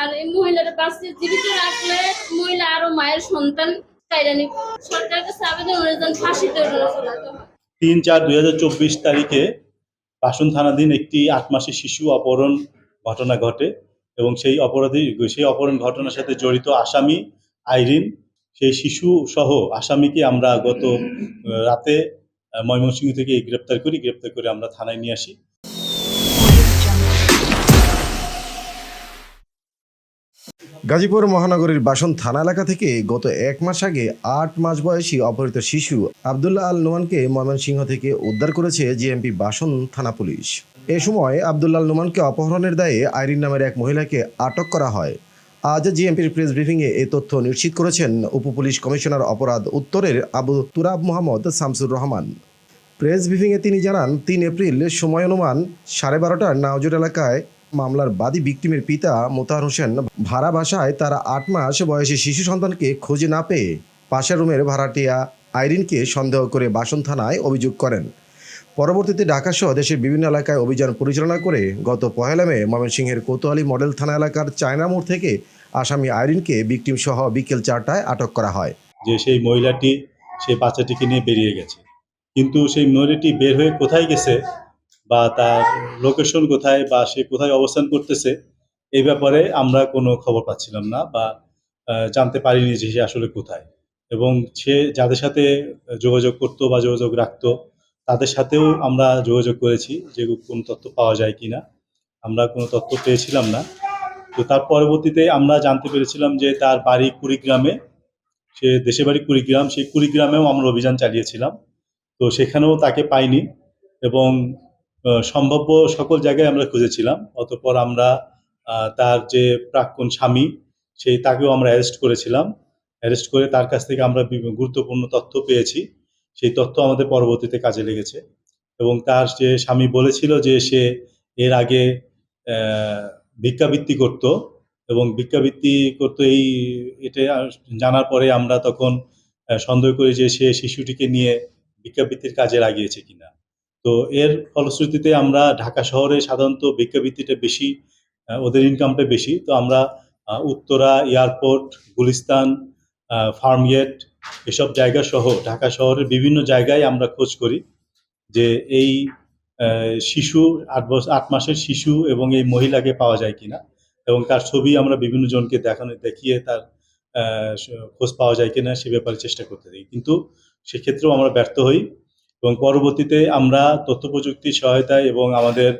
আর এই মহিলার বাঁচিয়ে জীবিত রাখলে মহিলা আরও মায়ের সন্তান কাইরা নিবে সরকারের কাছে আবেদন চলাতে হয়। তিন চার দুই হাজার চব্বিশ তারিখে বাসন থানাধীন একটি আট মাসের শিশু অপহরণ ঘটনা ঘটে এবং সেই অপরাধী, সেই অপহরণ ঘটনার সাথে জড়িত আসামি আইরিন, সেই শিশু সহ আসামিকে আমরা গত রাতে ময়মনসিংহ থেকে গ্রেপ্তার করি। গ্রেপ্তার করে আমরা থানায় নিয়ে আসি। গাজীপুর মহানগরীর বাসন থানা এলাকা থেকে গত এক মাস আগে আট মাস বয়সী অপহৃত শিশু আবদুল্লাহ আল নোমানকে ময়মনসিংহ থেকে উদ্ধার করেছে জিএমপি বাসন থানা পুলিশ। এ সময় আবদুল্লাহ নোমানকে অপহরণের দায়ে আইরিন নামের এক মহিলাকে আটক করা হয়। আজ জিএমপির প্রেস ব্রিফিংয়ে এই তথ্য নিশ্চিত করেছেন উপ পুলিশ কমিশনার অপরাধ উত্তরের আবু তুরাব মোহাম্মদ শামসুর রহমান। প্রেস ব্রিফিংয়ে তিনি জানান, তিন এপ্রিল সময় অনুমান সাড়ে বারোটার নাওজুর এলাকায় মামলার বাদী ভিকটিমের পিতা মোতাহার হোসেন ভাড়া বাসায় তারা আট মাস বয়সী শিশু সন্তানকে খুঁজে না পেয়ে পাশের রুমের ভাড়াটিয়া আইরিনকে সন্দেহ করে বাসন থানায় অভিযোগ করেন। পরবর্তীতে ঢাকাসহ দেশের বিভিন্ন এলাকায় অভিযান পরিচালনা করে গত পহেলা মে ময়মনসিংহের কোতোয়ালি মডেল থানা এলাকার চায়না মোড় থেকে আসামি আইরিনকে ভিকটিম সহ বিকেল চারটায় আটক করা হয়। যে সেই মহিলাটি সেই বাচ্চাটিকে নিয়ে বেরিয়ে গেছে। কিন্তু সেই মহিলাটি বের হয়ে কোথায় গেছে বা তার লোকেশন কোথায় বা সে কোথায় অবস্থান করতেছে, এই ব্যাপারে আমরা কোনো খবর পাচ্ছিলাম না বা জানতে পারিনি যে সে আসলে কোথায়। এবং সে যাদের সাথে যোগাযোগ করতো বা যোগাযোগ রাখতো, তাদের সাথেও আমরা যোগাযোগ করেছি যে কোনো তথ্য পাওয়া যায় কি না আমরা কোনো তথ্য পেয়েছিলাম না। তো তার পরবর্তীতে আমরা জানতে পেরেছিলাম যে তার বাড়ি কুড়িগ্রামে, সে দেশে বাড়ি কুড়িগ্রাম, সেই কুড়িগ্রামেও আমরা অভিযান চালিয়েছিলাম। তো সেখানেও তাকে পাইনি এবং সম্ভাব্য সকল জায়গায় আমরা খুঁজেছিলাম। অতঃপর আমরা তার যে প্রাক্তন স্বামী, সেই তাকেও আমরা অ্যারেস্ট করেছিলাম। অ্যারেস্ট করে তার কাছ থেকে আমরা গুরুত্বপূর্ণ তথ্য পেয়েছি। সেই তথ্য আমাদের পরবর্তীতে কাজে লেগেছে। এবং তার যে স্বামী বলেছিল যে সে এর আগে ভিক্ষাবৃত্তি করতো এবং ভিক্ষাবৃত্তি করতো এই, এটা জানার পরে আমরা তখন সন্দেহ করি যে সে শিশুটিকে নিয়ে ভিক্ষাবৃত্তির কাজে লাগিয়েছে কিনা। তো এর ফলশ্রুতিতে আমরা ঢাকা শহরে সাধারণত ভিক্ষাবৃত্তিটা বেশি ওদের ইনকামটা বেশি। তো আমরা উত্তরা এয়ারপোর্ট গুলিস্তান ফার্মগেট এসব জায়গা সহ ঢাকা শহরের বিভিন্ন জায়গায় আমরা খোঁজ করি যে এই শিশু আট বছর আট মাসের শিশু এবং এই মহিলাকে পাওয়া যায় কিনা এবং তার ছবি আমরা বিভিন্ন জনকে দেখানো, দেখিয়ে তার খোঁজ পাওয়া যায় কিনা সে ব্যাপারে চেষ্টা করতে দিই কিন্তু সেক্ষেত্রেও আমরা ব্যর্থ হই। এবং পরবর্তীতে আমরা তথ্য প্রযুক্তির সহায়তায় এবং আমাদের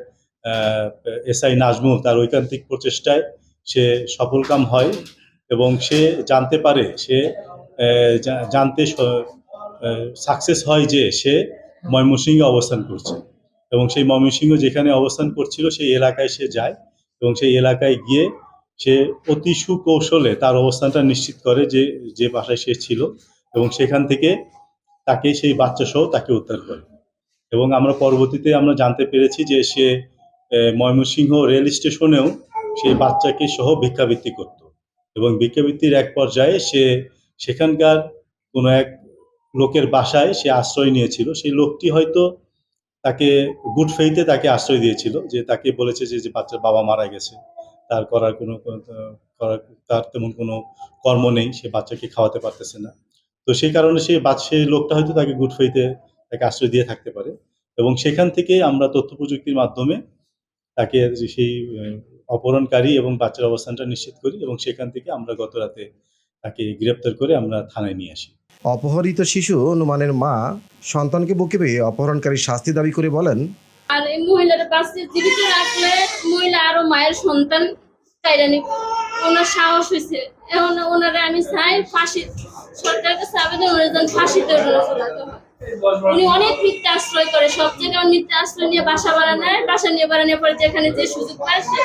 এসআই নাজমুল তার ঐকান্তিক প্রচেষ্টায় সে সফলকাম হয় এবং সে জানতে পারে, সে জানতে সাকসেস হয় যে সে ময়মনসিংহে অবস্থান করছে এবং সেই ময়মনসিংহ যেখানে অবস্থান করছিল সেই এলাকায় সে যায় এবং সেই এলাকায় গিয়ে সে অতি সুকৌশলে তার অবস্থানটা নিশ্চিত করে যে যে বাসায় সে ছিল এবং সেখান থেকে তাকে সেই বাচ্চা সহ তাকে উদ্ধার করে। এবং আমরা পরবর্তীতে আমরা জানতে পেরেছি যে সে ময়মনসিংহ রেল স্টেশনেও সেই বাচ্চাকে সহ ভিক্ষাবৃত্তি করত। এবং ভিক্ষাবৃত্তির এক পর্যায়ে সে সেখানকার কোনো এক লোকের বাসায় সে আশ্রয় নিয়েছিল। সেই লোকটি হয়তো তাকে গুড ফেইতে তাকে আশ্রয় দিয়েছিল যে তাকে বলেছে যে যে বাচ্চার বাবা মারা গেছে। তার করার কোনো করার, তার তেমন কোনো কর্ম নেই। সে বাচ্চাকে খাওয়াতে পারতেছে না। তো সেই কারণে সে বাচ্চা সেই লোকটা হয়তো তাকে গুড ফেইতে তাকে আশ্রয় দিয়ে থাকতে পারে এবং সেখান থেকে আমরা তথ্য প্রযুক্তির মাধ্যমে তাকে যে সেই অপহরণকারী এবং বাচ্চার অবস্থানটা নিশ্চিত করি এবং সেখান থেকে আমরা গত রাতে তাকে গ্রেপ্তার করে আমরা থানায় নিয়ে আসি। অপহরিত শিশু নুমানের মা সন্তানকে বুকে পেয়ে অপহরণকারী শাস্তি দাবি করে বলেন আর এই মহিলার বাঁচিয়ে জীবিত রাখলে মহিলা আরও মায়ের সন্তান নিবে। ওনার সাহস হয়েছে। এখন ওনারা আমি চাই ফাঁসি সরকারের কাছে আবেদন ফাঁসিতে উনি অনেক মিথ্যা আশ্রয় করে, সব জায়গায় মিথ্যা আশ্রয় নিয়ে বাসা ভাড়া নেয়, বাসা নিয়ে বাড়ানোর পরে যেখানে যে সুযোগ পায় সে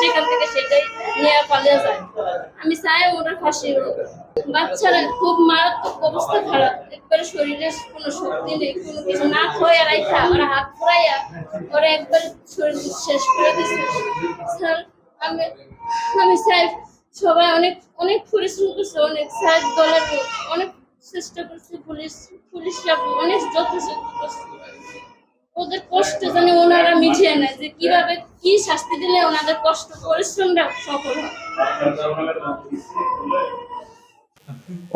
সেখান থেকে সেটাই নিয়ে পালিয়ে যায়। আমি চাই ওনার ফাঁসি বাচ্চারা খুব মারাত্মক অবস্থা খারাপ। একবারে শরীরে কোনো শক্তি নেই, কোনো কিছু না খোয়া রাখা ওরা হাত পুরাইয়া ওরা একবার শরীর শেষ করে দিচ্ছে স্যার, আমি আমি চাই সবাই অনেক অনেক পরিশ্রম করছে অনেক স্যার দলের অনেক চেষ্টা করছে পুলিশ পুলিশরা অনেক যথেষ্ট করছে। ওদের কষ্ট যেন ওনারা মিটিয়ে নেয় যে কীভাবে কি শাস্তি দিলে ওনাদের কষ্ট পরিশ্রমটা সফল হয়।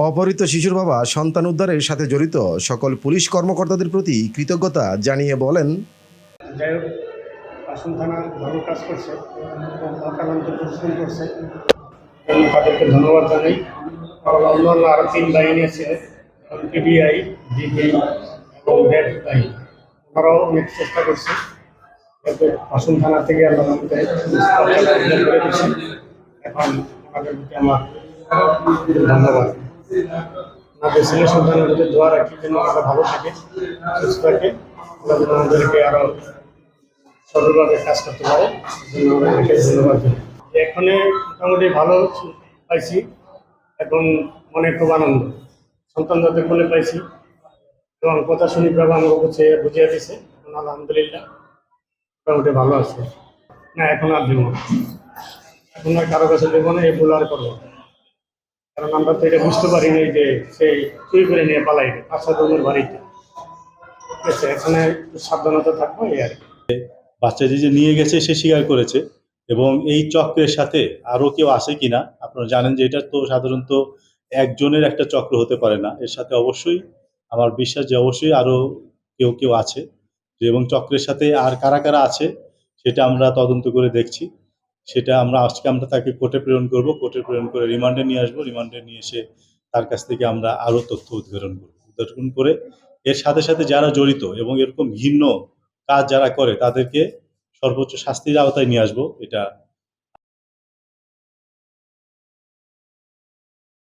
অপহৃত শিশুর বাবা সন্তান উদ্ধারের সাথে জড়িত সকল পুলিশ কর্মকর্তাদের প্রতি কৃতজ্ঞতা জানিয়ে বলেন যাই হোক আসন থানা ভালো কাজ করছে অকালান্ত পরিশ্রম করছে। আমি তাদেরকে ধন্যবাদ জানাই। আর অন্যান্য আরও তিন বাহিনী আছে পিবিআই ডিবি এবং রেড বাহিনী। ওনারাও অনেক চেষ্টা করছে। যাতে আসন থানা থেকে আল্লাহ এখন প্রতি আমার ধন্যবাদ। আমাদের ছেলে সন্তানের প্রতি দোয়া রাখি যেন ওরা ভালো থাকে, সুস্থ থাকে। আমাদেরকে আরও সঠিকভাবে কাজ করতে পারে। ধন্যবাদ। এখানে মোটামুটি ভালো পাইছি এখন মনে খুব আনন্দ। সন্তান যাতে কোলে পাইছি এবং কথা শুনি প্রভা আমাকে বুঝে বুঝিয়ে দিছে। আলহামদুলিল্লাহ মোটামুটি ভালো আছে। না, এখন আর দেবো। এখন আর কারও কাছে দেবো না, এই ভুল আর করব কারণ আমরা তো এটা বুঝতে পারিনি যে সেই চুরি করে নিয়ে পালাইবে। পাঁচশো জনের বাড়িতে। ঠিক আছে, এখানে সাবধানতা থাকব, এই আর কি। বাচ্চাটি যে নিয়ে গেছে, সে স্বীকার করেছে। এবং এই চক্রের সাথে আরও কেউ আসে কিনা, আপনারা জানেন যে এটা তো সাধারণত একজনের একটা চক্র হতে পারে না। এর সাথে অবশ্যই আমার বিশ্বাস যে অবশ্যই আরও কেউ কেউ আছে এবং চক্রের সাথে আর কারা কারা আছে সেটা আমরা তদন্ত করে দেখছি। সেটা আমরা, আজকে আমরা তাকে কোর্টে প্রেরণ করব। কোর্টে প্রেরণ করে রিমান্ডে নিয়ে আসব। রিমান্ডে নিয়ে এসে তার কাছ থেকে আমরা আরও তথ্য উদ্ঘাটন করব। উদ্ঘাটন করে এর সাথে সাথে যারা জড়িত এবং এরকম ভিন্ন কাজ যারা করে তাদেরকে সর্বোচ্চ শাস্তির আওতায় নিয়ে আসব এটা